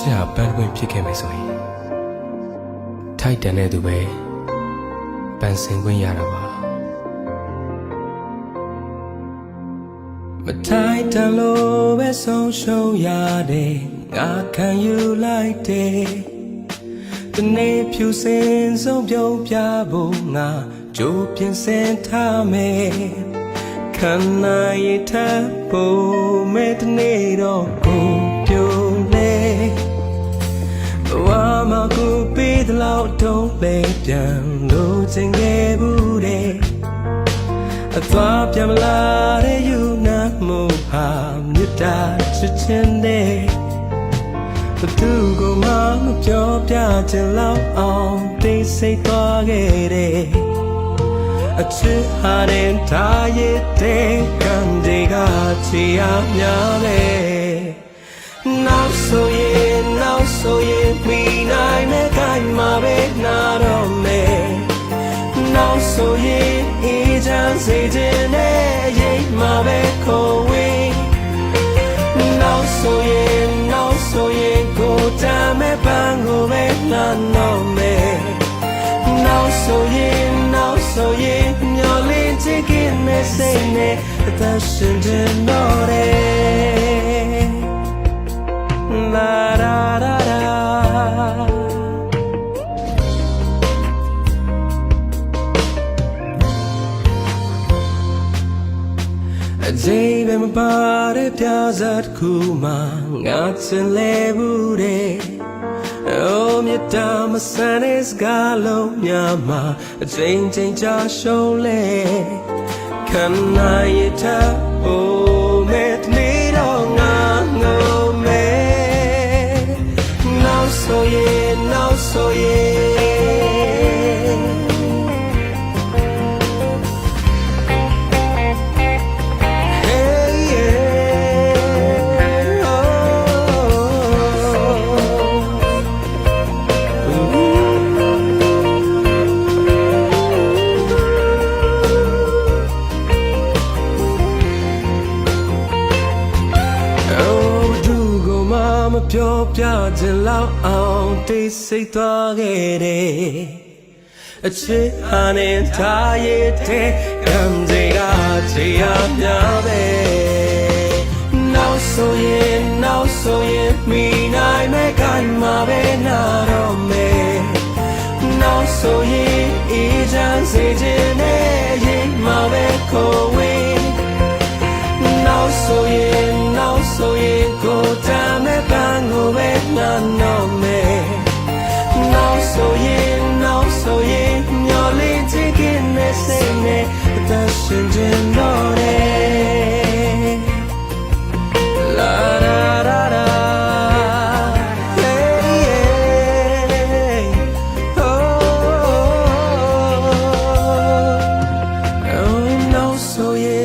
ချစ်ဟာပန်းပွင့်ဖြစ်ခဲ့မယ်ဆိုရင်ထိုက်တန်တဲ့သူပဲပန်းစင်ခွင့်ရတာပါမထိုက်တန်လို့ပဲဆုံးရှုံးရတဲ့ငါခံယူလိုက်တဲ့ဒီနေ့ဖြူစင်ဆုံးပြုံးပြဖို့ငါကြိုးပြင်ဆင်ထားမယ်ခန္ဓာရည်ထပ်ဖို့မဲ့ဒီနေ့တော့ကို ကိုပေးသလောက်တော့လဲပြန်လို့ချင်ခဲ့ဘူးတဲ့အသွားပြန်မလာတဲ့ယူနာမှုဟာမြတ်တာချစ်ချင်းတဲ့ဘသူကမှမပြောပြချင်လောက်အောင်သိစိတ်သွားခဲ့တဲ့အချစ်ဟာတဲ့ထားရတဲ့ကံတွေကချီရများလေ စေခြင်းနဲ့ရိတ်မှာပဲခေါ်ဝေးနောက်ဆိုရင်နောက်ဆိုရင်ကိုတမ်းမဲ့ပန်းကိုပဲနာတော့မယ်နောက်ဆိုရင်နောက်ဆိုရင်မျောလင်းချစ်ခင်နဲ့စိတ်နဲ့အသက်ရှင်ခြင်းတော့တ A day when my body does that cool man got to level day. Oh, my damn son is gallo, yama, a change change our show lay. Can I tell? Oh, met me don't know me. Now so yeah, now so yeah. ပြောပြခြင်းလောက်အောင်တိတ်ဆိတ်သွားခဲ့တယ်အချစ်ဟာနဲ့ထားရတဲ့ကံတွေကချေရများပဲနောက်ဆိုရင်နောက်ဆိုရင်မိနိုင်မဲ့ခိုင်မှာပဲနာတော့မယ်နောက်ဆိုရင်အေးချမ်းစေခြင်းနဲ့ရင်မှာပဲကိုဝေး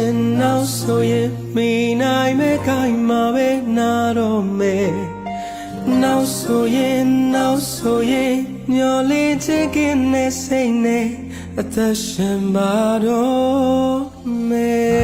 so yeah no so yeah မိနိုင်မဲ့ခိုင်မှာပဲနာတော့မယ်နောက်ဆိုရင်နောက်ဆိုရင်မျောလင်းချင်ခင်နဲ့စိတ်နဲ့အသက်ရှင်ပါတော့မယ်